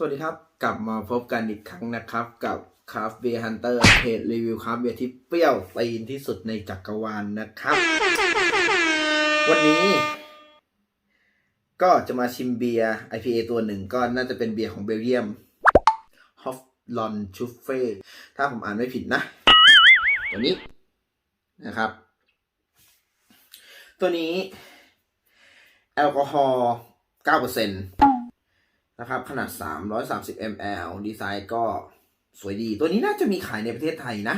สวัสดีครับ กลับมาพบกันอีกครั้งนะครับ กับคราฟเบียร์ฮันเตอร์เพจรีวิวคราฟเบียร์ที่เปรี้ยวตีนที่สุดในจักรวาลนะครับ วันนี้ ก็จะมาชิมเบียร์ IPA ตัวหนึ่งก็น่าจะเป็นเบียร์ของเบลเยียมฮอฟลอนชูเฟ่ถ้าผมอ่านไม่ผิดนะ ตัวนี้นะครับ ตัวนี้ แอลกอฮอล์9% นะครับขนาด 330 ml ดีไซน์ก็สวยดี ตัวนี้น่าจะมีขายในประเทศไทยนะ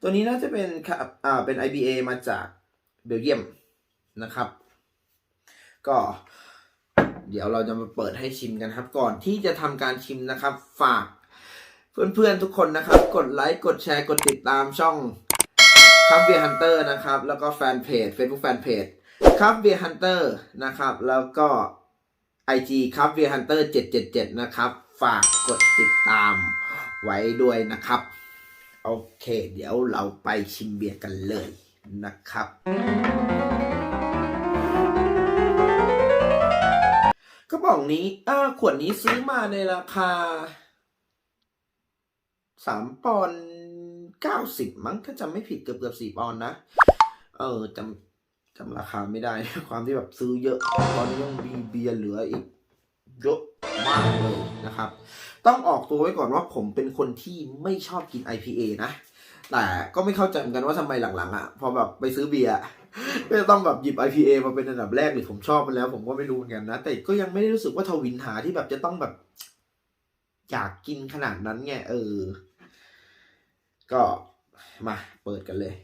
ตัวนี้น่าจะเป็นครับอ่าเป็น IBA มาจากเบลเยียมนะครับ ก็ เดี๋ยวเราจะมาเปิดให้ชิมกันครับ ก่อนที่จะทำการชิมนะครับ ฝากเพื่อนๆทุกคนนะครับ กดไลค์กดแชร์กดติดตามช่องคับเบียร์ฮันเตอร์นะครับ แล้วก็แฟนเพจ Facebook แฟนเพจคับเบียร์ฮันเตอร์นะครับ แล้วก็ IG ครับเบียร์ฮันเตอร์777 นะครับ ฝากกดติดตามไว้ด้วยนะครับ โอเค เดี๋ยวเราไปชิมเบียร์กันเลยนะครับ กระป๋องนี้เออขวดนี้ซื้อมาในราคาสามปอนเก้าสิบมั้งถ้าจำไม่ผิดเกือบเกือบสี่ปอนด์นะ เออจำ จำราคาไม่ได้ ความที่แบบซื้อเยอะ ตอนนี้ยังมีเบียร์เหลืออีกเยอะมากเลยนะครับ ต้องออกตัวไว้ก่อนว่าผมเป็นคนที่ไม่ชอบกิน IPA นะ แต่ก็ไม่เข้าใจเหมือนกันว่าทำไมหลังๆอะ พอแบบไปซื้อเบียร์ก็จะต้องแบบหยิบ IPA มาเป็นอันดับแรกหรือผมชอบมันแล้ว ผมก็ไม่รู้เหมือนกันนะ แต่ก็ยังไม่ได้รู้สึกว่าทวินหาที่แบบจะต้องแบบอยากกินขนาดนั้นไงเออ ก็มาเปิดกันเลย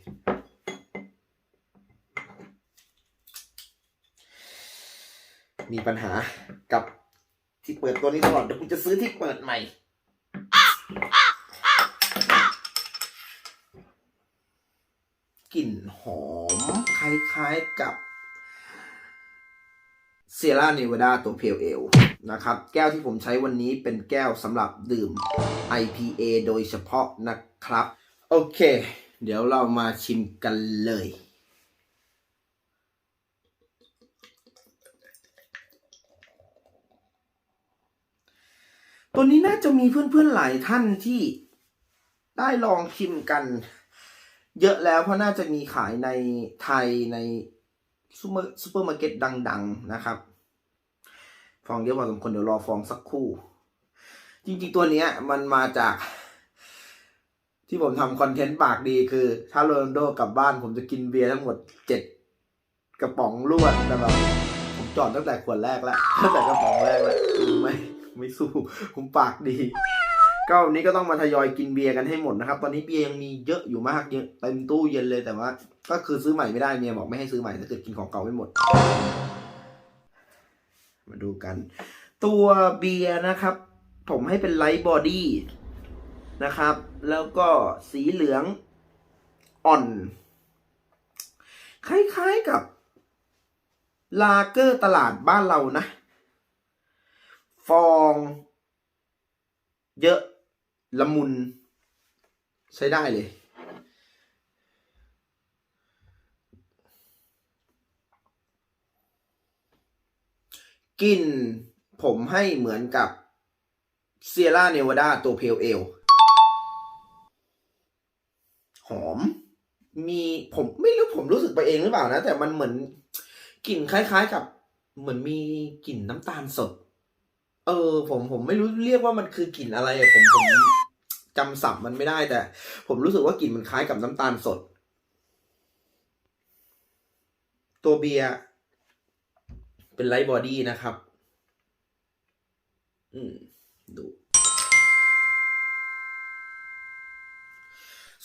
มีปัญหากับที่เปิดตัวนี้ตลอดเดี๋ยวกูจะซื้อที่เปิดใหม่ กลิ่นหอม คล้ายๆกับเซราเนวาดาตัวเพลเอลนะครับ แก้วที่ผมใช้วันนี้เป็นแก้วสำหรับดื่ม IPA โดยเฉพาะนะครับ โอเค เดี๋ยวเรามาชิมกันเลย ตัวนี้น่าจะมีเพื่อนๆหลายท่านที่ได้ลองชิมกัน เยอะแล้วเพราะน่าจะมีขายในไทยในซูเปอร์ซูเปอร์มาร์เก็ตดัง ๆ นะครับ ฟองเยอะพอสมควรเดี๋ยวรอฟองสักคู่ จริงๆตัวเนี้ยมันมาจาก ที่ผมทำคอนเทนต์ปากดีคือ ถ้าโรนัลโดกลับบ้านผมจะกินเบียร์ทั้งหมดเจ็ดกระป๋องรวดแต่แบบผมจอดตั้งแต่ขวดแรกแล้วตั้งแต่กระป๋องแรกแล้วไม่ ไม่สู้ผมปากดี ก็วันนี้ก็ต้องมาทยอยกินเบียร์กันให้หมดนะครับ ตอนนี้เบียร์ยังมีเยอะอยู่มากเยอะเต็มตู้เย็นเลยแต่ว่า ก็คือซื้อใหม่ไม่ได้เมียบอกไม่ให้ซื้อใหม่ถ้าเกิดกินของเก่าไม่หมด มาดูกัน ตัวเบียร์นะครับ ผมให้เป็นไลท์บอดี้นะครับ แล้วก็สีเหลืองอ่อน คล้ายๆกับลาเกอร์ตลาดบ้านเรานะ ฟอง เยอะ ละมุน ใช้ได้เลยกลิ่นผมให้เหมือนกับเซียร่าเนวาดาตัวเพลเอล หอม มีผมไม่รู้ผมรู้สึกไปเองหรือเปล่านะ แต่มันเหมือนกลิ่นคล้าย ๆ กับ เหมือนมีกลิ่นน้ำตาลสด ออ ผมผมไม่รู้เรียกว่ามันคือกลิ่นอะไรอะผมผมจำสับมันไม่ได้แต่ ผมรู้สึกว่ากลิ่นมันคล้ายกับน้ำตาลสด ตัวเบียร์เป็นไลท์บอดี้นะครับ อืม ดู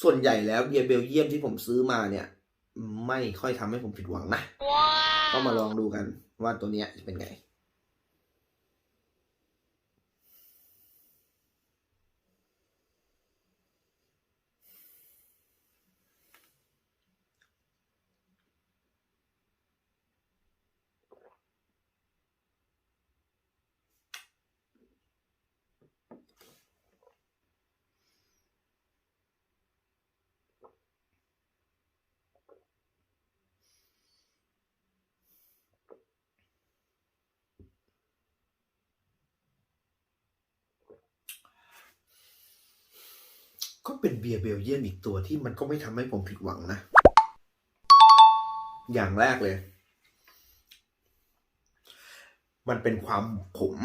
ส่วนใหญ่แล้วเบียร์เบลเยียมที่ผมซื้อมาเนี่ย ไม่ค่อยทำให้ผมผิดหวังนะ ก็มาลองดูกันว่าตัวเนี้ยจะเป็นไง ก็เป็นเบียร์เบลเยียมอีกตัวที่มันก็ไม่ทำให้ผมผิดหวังนะ อย่างแรกเลย มันเป็นความขม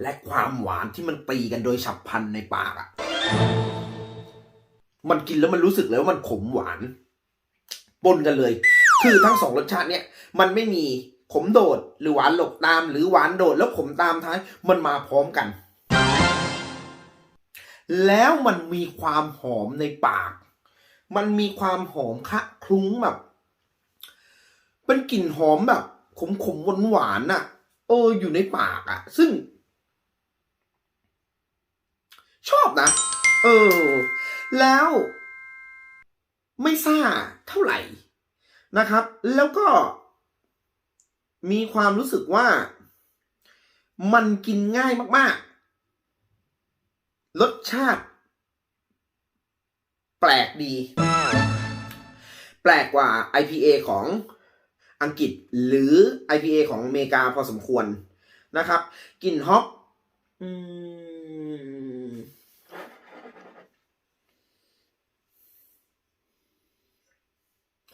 และความหวานที่มันตีกันโดยฉับพลันในปากอะ่ะ มันกินแล้วมันรู้สึกเลยว่ามันขมหวานปนกันเลย คือทั้งสองรสชาติเนี่ย มันไม่มีขมโดดหรือหวานหลบตามหรือหวานโดดแล้วขมตามท้าย มันมาพร้อมกัน แล้วมันมีความหอมในปาก มันมีความหอมคะคลุ้งแบบเป็นกลิ่นหอมแบบขมขมหวานหวานๆน่ะเอออยู่ในปากอะซึ่ง ชอบนะ เออ แล้ว ไม่ซ่าเท่าไหร่นะครับ แล้วก็ มีความรู้สึกว่า มันกินง่ายมาก ๆ รสชาติ แปลกดี แปลกกว่า IPA ของอังกฤษหรือ IPA ของอเมริกาพอสมควรนะครับกลิ่นฮอป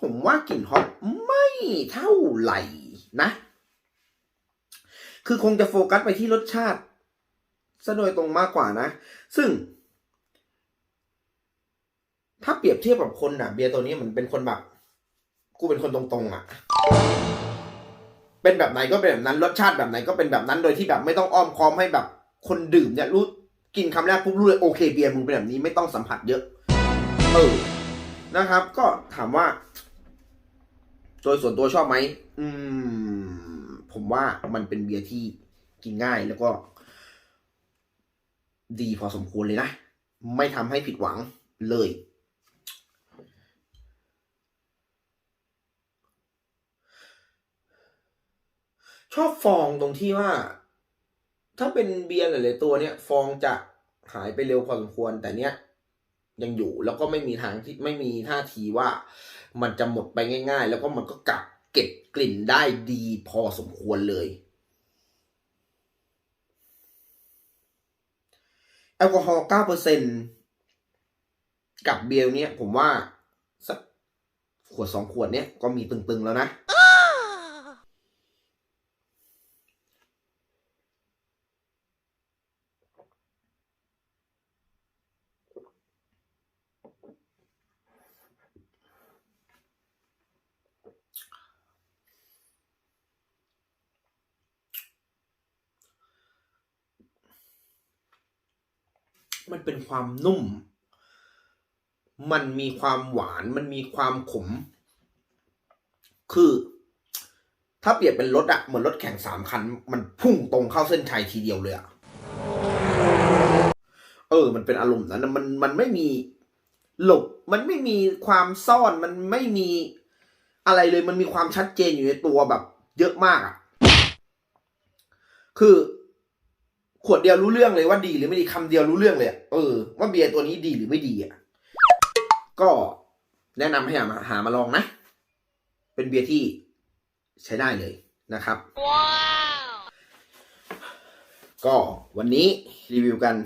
ผมว่ากลิ่นฮอปไม่เท่าไหร่นะ คือคงจะโฟกัสไปที่รสชาติ ซะโดยตรงมากกว่านะ ซึ่ง ถ้าเปรียบเทียบกับคนอะเบียร์ตัวนี้มันเป็นคนแบบ กูเป็นคนตรงๆอะเป็นแบบไหนก็เป็นแบบนั้นรสชาติแบบไหนก็เป็นแบบนั้นโดยที่แบบไม่ต้องอ้อมค้อมให้แบบ คนดื่มเนี่ยรู้กินคำแรกปุ๊บรู้เลยโอเคเบียร์มึงเป็นแบบนี้ไม่ต้องสัมผัสเยอะ เออนะครับ ก็ถามว่า โดยส่วนตัวชอบไหมอืม ผมว่ามันเป็นเบียร์ที่กินง่ายแล้วก็ ดีพอสมควรเลยนะ ไม่ทำให้ผิดหวังเลย ชอบฟองตรงที่ว่า ถ้าเป็นเบียร์หลายๆตัวเนี่ยฟองจะหายไปเร็วพอสมควรแต่เนี้ยยังอยู่แล้วก็ไม่มีทางที่ไม่มีท่าทีว่ามันจะหมดไปง่าย ๆ แล้วก็มันก็กักเก็บกลิ่นได้ดีพอสมควรเลย แอ ลกอฮอล์เก้าเปอร์เซ็นกับเบียร์เนี้ยผมว่าสักขวดสองขวดเนี้ยก็มีตึงๆแล้วนะ มันเป็นความนุ่ม มันมีความหวาน มันมีความขม คือ ถ้าเปรียบเป็นรถอะเหมือนรถแข่งสามคัน มันพุ่งตรงเข้าเส้นชัยทีเดียวเลยอะเออ มันเป็นอารมณ์นั้นนะมัน มันไม่มีหลบ มันไม่มีความซ่อน มันไม่มีอะไรเลย มันมีความชัดเจนอยู่ในตัวแบบ เยอะมากอะคือ ขวดเดียวรู้เรื่องเลยว่าดีหรือไม่ดีคำเดียวรู้เรื่องเลยเออว่าเบียร์ตัวนี้ดีหรือไม่ดีอะก็แนะนำให้หามาหามาลองนะ เป็นเบียร์ที่ใช้ได้เลยนะครับ ก็วันนี้รีวิวกัน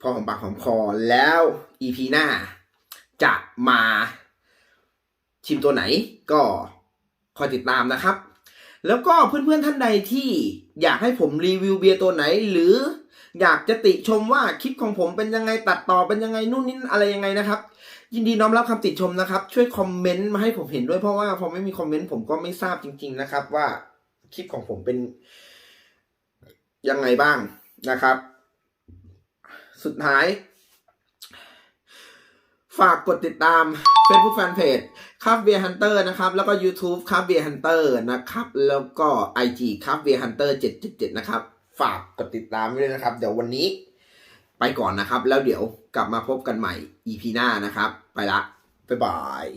พอของปากของคอแล้ว EP หน้า จะมาชิมตัวไหนก็คอยติดตามนะครับ แล้วก็เพื่อนๆท่านใดที่อยากให้ผมรีวิวเบียร์ตัวไหน หรืออยากจะติชมว่าคลิปของผมเป็นยังไงตัดต่อเป็นยังไงนู่นนี่อะไรยังไงนะครับ ยินดีน้อมรับคำติชมนะครับ ช่วยคอมเมนต์มาให้ผมเห็นด้วยเพราะว่าพอไม่มีคอมเมนต์ผมก็ไม่ทราบจริง ๆนะครับ ว่าคลิปของผมเป็นยังไงบ้างนะครับ สุดท้าย ฝากกดติดตาม เฟซบุ๊กแฟนเพจครับเบียร์ฮันเตอร์นะครับ แล้วก็ YouTube ครับเบียร์ฮันเตอร์นะครับ แล้วก็ IG ครับเบียร์ฮันเตอร์เจ็ดเจ็ดนะครับ ฝากกดติดตามด้วยนะครับ เดี๋ยววันนี้ไปก่อนนะครับ แล้วเดี๋ยวกลับมาพบกันใหม่ EP หน้านะครับ ไปละ บ๊ายบาย